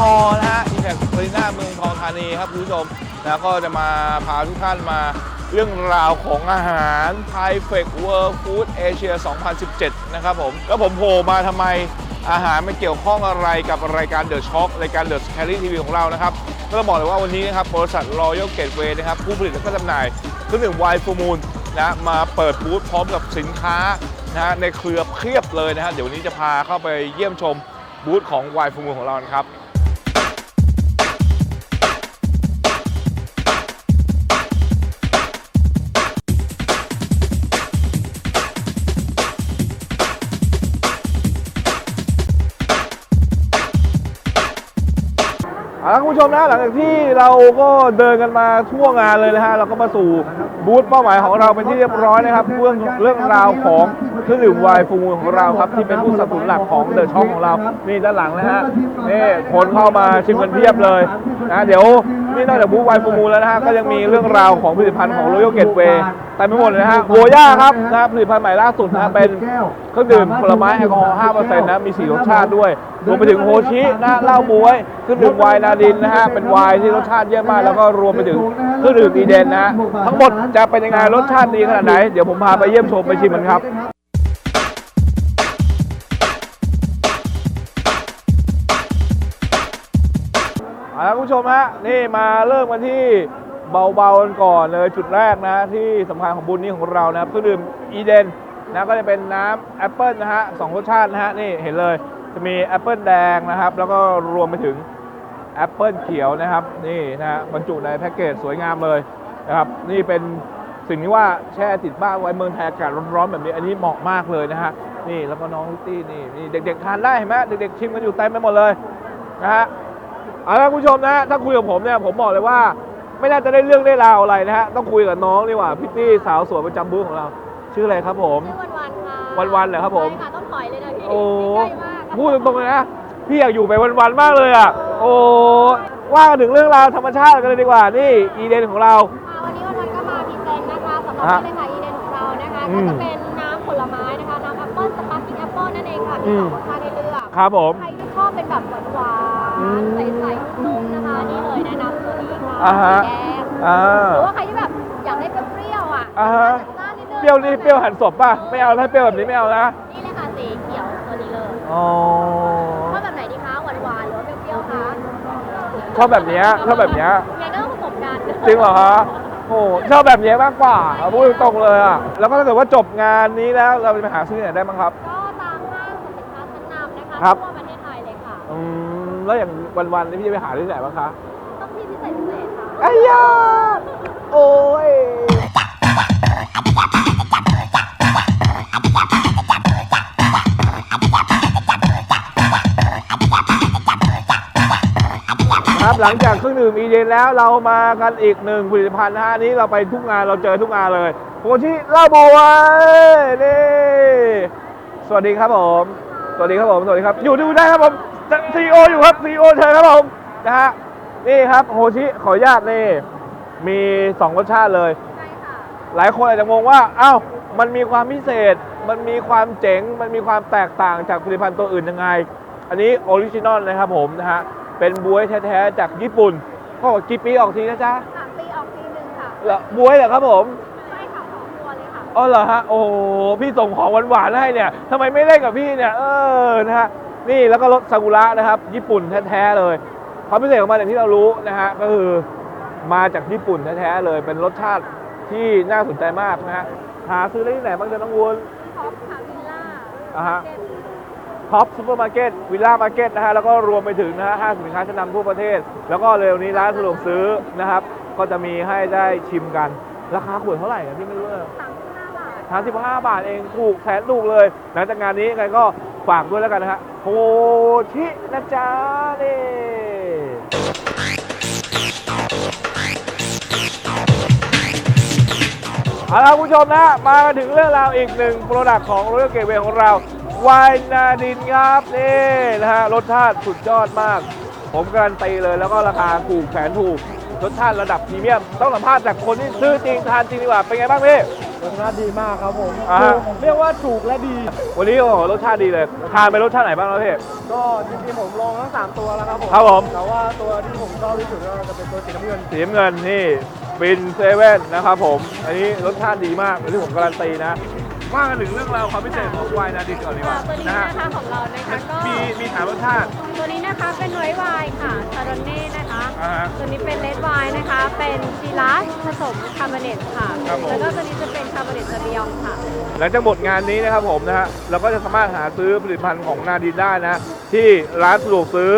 ฮอลล์นะฮะอินแพคอารีนาเมืองทองธานีครับคุณผู้ชมนะก็จะมาพาทุกท่านมาเรื่องราวของอาหาร t h a i f e c World Food Asia 2017 นะครับผม แล้วผมโผล่มาทำไมอาหารมันเกี่ยวข้องอะไรกับรายการเดอะช็อครายการเดอะแคลรี่ทีวีของเรานะครับ ก็ต้องบอกเลยว่าวันนี้นะครับบริษัท Royal Gateway นะครับ ผู้ผลิตและก็จำหน่ายเครื่องดื่มไวน์ฟูมูลนะมาเปิดบูธพร้อมกับสินค้านะฮะในเครือเพียบเลยนะฮะเดี๋ยววันนี้จะพาเข้าไปเยี่ยมชมบูธของไวน์ฟูมูลของเรานะครับ เอาละคุณผู้ชมนะหลังจากที่เราก็เดินกันมาทั่วงานเลยนะฮะเราก็มาสู่บูธเป้าหมายของเราเป็นที่เรียบร้อยนะครับเรื่องเรื่องราวของเครื่องดื่มไวน์ฟูมูลของเราครับที่เป็นผู้สนับสนุนหลักของเดอะช็องของเรานี่ด้านหลังนะฮะนี่คนเข้ามาชิมกันเพียบเลยนะเดี๋ยว นี่นอกจากบูธไวน์ฟูมูลแล้วนะฮะก็ยังมีเรื่องราวของผลิตภัณฑ์ของ Royal Gateway เต็มไปหมดเลยนะฮะโวย่าครับนะฮะผลิตภัณฑ์ใหม่ล่าสุดนะฮะเป็นเครื่องดื่มผลไม้แอลกอฮอล์5%นะมีสีรสชาติด้วยรวมไปถึงโฮชินะเหล้าบวยเครื่องดื่มไวน์นาดินนะฮะเป็นไวน์ที่รสชาติเยี่ยมมากแล้วก็รวมไปถึงเครื่องดื่มดีเดนนะฮะทั้งหมดจะเป็นยังไงรสชาติดีขนาดไหนเดี๋ยวผมพาไปเยี่ยมชมไปชิมกันครับ ละคุณผู้ชมฮะนี่มาเริ่มกันที่เบาๆกันก่อนเลยจุดแรกนะ ที่สำคัญของบุญนี้ของเรานะครับเครื่องดื่มอีเดนนะก็จะเป็นน้ำแอปเปิลนะฮะสองรสชาตินะฮะนี่เห็นเลยจะมีแอปเปิลแดงนะครับ แล้วก็รวมไปถึงแอปเปิลเขียวนะครับ นี่นะฮะบรรจุในแพ็กเกจสวยงามเลยนะครับ นี่เป็นสิ่งที่ว่าแช่ติดบ้านไว้เมืองไทยอากาศร้อนๆแบบนี้ อันนี้เหมาะมากเลยนะฮะนี่แล้วก็น้องลิตตี้นี่นี่เด็กๆทานได้เห็นไหมเด็กๆชิมกันอยู่เต็มไปหมดเลยนะฮะ เอาละคุณผู้ชมนะ ถ้าคุยกับผมเนี่ยผมบอกเลยว่า ไม่น่าจะได้เรื่องได้ราวอะไรนะฮะต้องคุยกับน้องดีกว่าพิตตี้สาวสวยประจำบูธของเรา ชื่ออะไรครับผม ชื่อวันวันๆค่ะวันๆเหรอครับผม ใช่ค่ะต้องถอยเลยนะพี่โอ้ใกล้มากพูดตรงๆเลยนะพี่อยากอยู่ไปวันๆมากเลยอะโอ้ว่ากันถึงเรื่องราวธรรมชาติกันเลยดีกว่านี่อีเดนของเรา อ่าวันนี้วันวันๆก็มาพรีเซนต์นะคะสำหรับฮะนี่เลยค่ะอีเดนของเรานะคะอืก็ม จะเป็นน้ำผลไม้นะคะน้ำแอปเปิ้ลสปาร์กิ้งแอปเปิ้ลนั่นเองค่ะอืมีมสองรสชาติให้เลือกครับผม ใครที่ชอบเป็นแบบหวานอืมๆ ใสๆนุ่มๆนะคะนี่เลยแนะนำตัวนี้ค่ะอ่าฮะ สีแดงอ่า หรือว่าใครที่แบบอยากได้เปรี้ยวๆอะอ่าฮะ จัดจ้านนิดนึงเปรี้ยวนี่เปรี้ยวหันศพป่ะ ไม่เอาถ้าเปรี้ยวแบบนี้ไม่เอานะ นี่เลยค่ะสีเขียวตัวนี้เลยอ๋อ ชอบแบบไหนดีคะหวานๆหรือว่าเปรี้ยวๆคะชอบแบบเนี้ยชอบแบบเนี้ย ยังไงก็ต้องผสมกันจริงเหรอฮะโอ้ชอบแบบนี้มากกว่าเอาพูดตรงๆเลยอะแล้วก็ถ้าเกิดว่าจบงานนี้แล้วเราจะไปหาซื้อที่ไหนได้บ้างครับ ก็ตามห้างสรรพสินค้าชั้นนำนะคะครับ ทั่วประเทศไทยเลยค่ะ อืม แล้วอย่างวันๆนี่พี่จะไปหาที่ไหนบ้างคะ ต้องที่พิเศษพิเศษค่ะ ไอ้ยาโอ้ย ครับหลังจากเครื่องดื่มอีเดนแล้วเรามากันอีกหนึ่งผลิตภัณฑ์นะฮะอันนี้เราไปทุกงานเราเจอทุกงานเลยโคชิลาโบวายนี่สวัสดีครับผม สวัสดีครับผมสวัสดีครับ อยู่ดูได้ครับผมซีโออยู่ครับซีโอเชิญครับผมนะฮะนี่ครับโฮชิขออนุญาตนี่มีสองรสชาติเลย ใช่ค่ะ หลายคนอาจจะงงว่าเอ้ามันมีความพิเศษ มันมีความเจ๋ง มันมีความแตกต่างจากผลิตภัณฑ์ตัวอื่นยังไง อันนี้ออริจินอลนะครับผมนะฮะเป็นบวยแท้ๆจากญี่ปุ่นก็บอกกี่ปีออกทีนะจ๊ะสามปีออกทีหนึ่งค่ะ เหรอบวยเหรอครับผม อ๋อเหรอฮะโอ้โหพี่ส่งของหวานๆให้เนี่ยทำไมไม่เล่นกับพี่เนี่ยเออนะฮะนี่แล้วก็รสซากุระนะครับ ญี่ปุ่นแท้ๆเลยความพิเศษของมันอย่างที่เรารู้นะฮะก็คือมาจากญี่ปุ่นแท้ๆเลย เป็นรสชาติที่น่าสนใจมากนะฮะหาซื้อได้ที่ไหนบ้างจ๊ะน้องวุ้นท็อปค่ะวิลล่าอ่าฮะเจ็ดท็อปซูเปอร์มาร์เก็ตวิลล่ามาร์เก็ตนะฮะแล้วก็รวมไปถึงนะฮะห้างสินค้าชั้นนำทั่วประเทศ แล้วก็เร็วนี้ร้านสะดวกซื้อนะครับ ก็จะมีให้ได้ชิมกัน ราคาขวดเท่าไหร่อะพี่ไม่รู้เลย สามสิบห้าทสามสิบาทเองถูกแสนถูกเลย หลังจากงานนี้ยังไงก็ฝากด้วยแล้วกันนะฮะโฮชินะจ๊ะนี่เอาละคุณผู้ชมนะ มาถึงเรื่องราวอีกหนึ่งโปรดักต์ของ Royal Gateway ของเราวน์นาดินครับนี่นะฮะรสชาติสุดยอดมาก ผมการันตีเลยแล้วก็ราคาถูกแสนถูกรสชาติระดับพรีเมียม ต้องสัมภาษณ์จากคนที่ซื้อจริงทานจริงดีกว่าเป็นไงบ้างพี่ รสชาติดีมากครับผมอ่าฮะ ถูกเรียกว่าถูกและดี วันนี้โอ้โหรสชาติดีเลย ทานไปรสชาติไหนบ้างแล้วพี่ ก็จริงๆผมลองทั้งสามตัวแล้วครับผมครับผม แต่ว่าตัวที่ผมชอบที่สุดก็จะเป็นตัวสีน้ำเงิน สีน้ำเงินนี่บินเซเว่นนะครับผม อันนี้รสชาติดีมากที่ผมการันตีนะ ว่ากันถึงเรื่องราวความพิเศษของไวน์นาดินก่อนดีกว่าตัวนี้นะฮะนะคะของเรานะคะก็มีมีถามรสชาติ ตัวนี้นะคะเป็นไวท์ไวน์ค่ะชาโดเน่นะคะ อ่าฮะ ตัวนี้เป็นเลดไวน์นะคะ เป็นซีลัสผสมคาร์บอเนตค่ะ ครับผม แล้วก็ตัวนี้จะเป็นคาร์บอเนตซาบิยองค่ะ หลังจากหมดงานนี้นะครับผมนะฮะเราก็จะสามารถหาซื้อผลิตภัณฑ์ของนาดินได้นะ ที่ร้านสะดวกซื้อ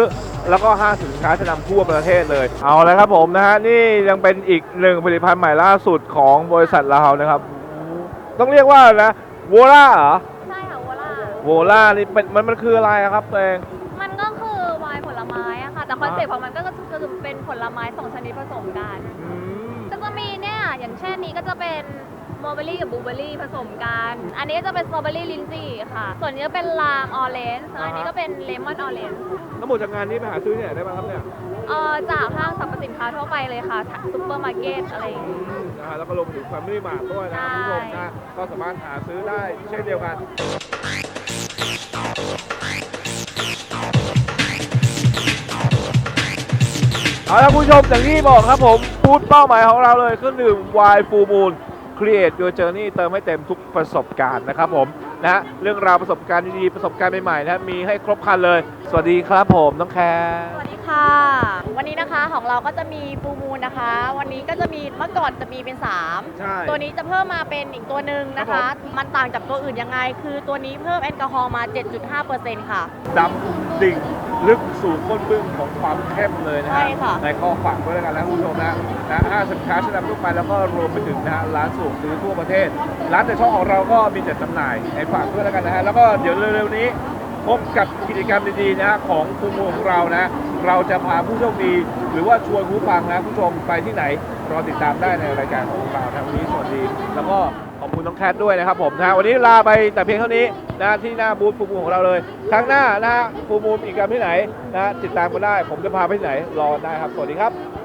แล้วก็ห้างสินค้าชั้นนำทั่วประเทศเลย เอาละครับผมนะฮะนี่ยังเป็นอีกหนึ่งผลิตภัณฑ์ใหม่ล่าสุดของบริษัทเรานะครับ ต้องเรียกว่านะ โวล่าเหรอ ใช่ค่ะวอล่า โวล่านี่เป็นมันมันคืออะไรอะครับตัวเอง มันก็คือไวน์ผลไม้อะค่ะ แต่คอนเซ็ปต์ของมันก็คือเป็นผลไม้สองชนิดผสมกัน อืม ก็จะมีเนี่ย อย่างเช่นนี้ก็จะเป็น มอลเบอรี่กับบลูเบอรี่ผสมกัน อันนี้ก็จะเป็นสตรอเบอรี่ลินจีค่ะ ส่วนนี้ก็เป็นลามออเรนจ์อันนี้ก็เป็นเลมอนออเรนจ์ทั้งหมดจากงานนี้ไปหาซื้อที่ไหนได้บ้างครับเนี่ยเอ่อจากห้างสรรพสินค้าทั่วไปเลยค่ะซุปเปอร์มาร์เก็ตอะไรอย่างงี้นะฮะแล้วก็รวมถึงแฟมิลี่มาร์ทด้วยนะคุณผู้ชมนะก็สามารถหาซื้อได้เช่นเดียวกัน เอาละคุณผู้ชมอย่างที่บอกครับผมพูดเป้าหมายของเราเลยคือหนึ่ง Y Full Moon Create Your Journey เติมให้เต็มทุกประสบการณ์นะครับผมนะฮะเรื่องราวประสบการณ์ดีๆประสบการณ์ใหม่ๆนะมีให้ครบครันเลย สวัสดีครับผมน้องแคร์สวัสดีค่ะ วันนี้นะคะของเราก็จะมีฟูมูลนะคะ วันนี้ก็จะมีเมื่อก่อนจะมีเป็น 3 ใช่ ตัวนี้จะเพิ่มมาเป็นอีกตัวหนึ่งนะครัคะ บผม มันต่างจากตัวอื่นยังไง คือตัวนี้เพิ่มแอลกอฮอล์มา 7.5%ค่ะ ดำดิ่ง ลึกสู่ก้นบึ้งของความเข้มเลยนะฮะใช่ค่ะ ในข้อฝากด้วยแล้วกันนะคุณผู้ชมนะนะห้างสินค้าชั้นนำทั่วไปแล้วก็รวมไปถึงนะฮะร้านสะดวกซื้อทั่วประเทศ ร้านแต่ช่องของเราก็มีจัดจำหน่ายในฝากด้วยแล้วกันนะฮะแล้วก็เดี๋ยวเร็วๆนี้พบกับกิจกรรมดีๆนะฮะของฟูมูของเรานะ เราจะพาผู้โชคดี หรือว่าชวนผู้ฟังนะผู้ชมไปที่ไหนรอติดตามได้ในรายการของเรานะวันนี้สวัสดี แล้วก็ข อบคุณน้องแคทด้วยนะครับผมนะวันนี้ลาไปแต่เพียงเท่านี้นะที่หน้าบูธฟูมูของเราเลย ครั้งหน้านะฮะฟูมูอีกกรรมที่ไหนนะติดตามกันได้ ผมจะพาไปที่ไหนรอได้ครับ สวัสดีครับ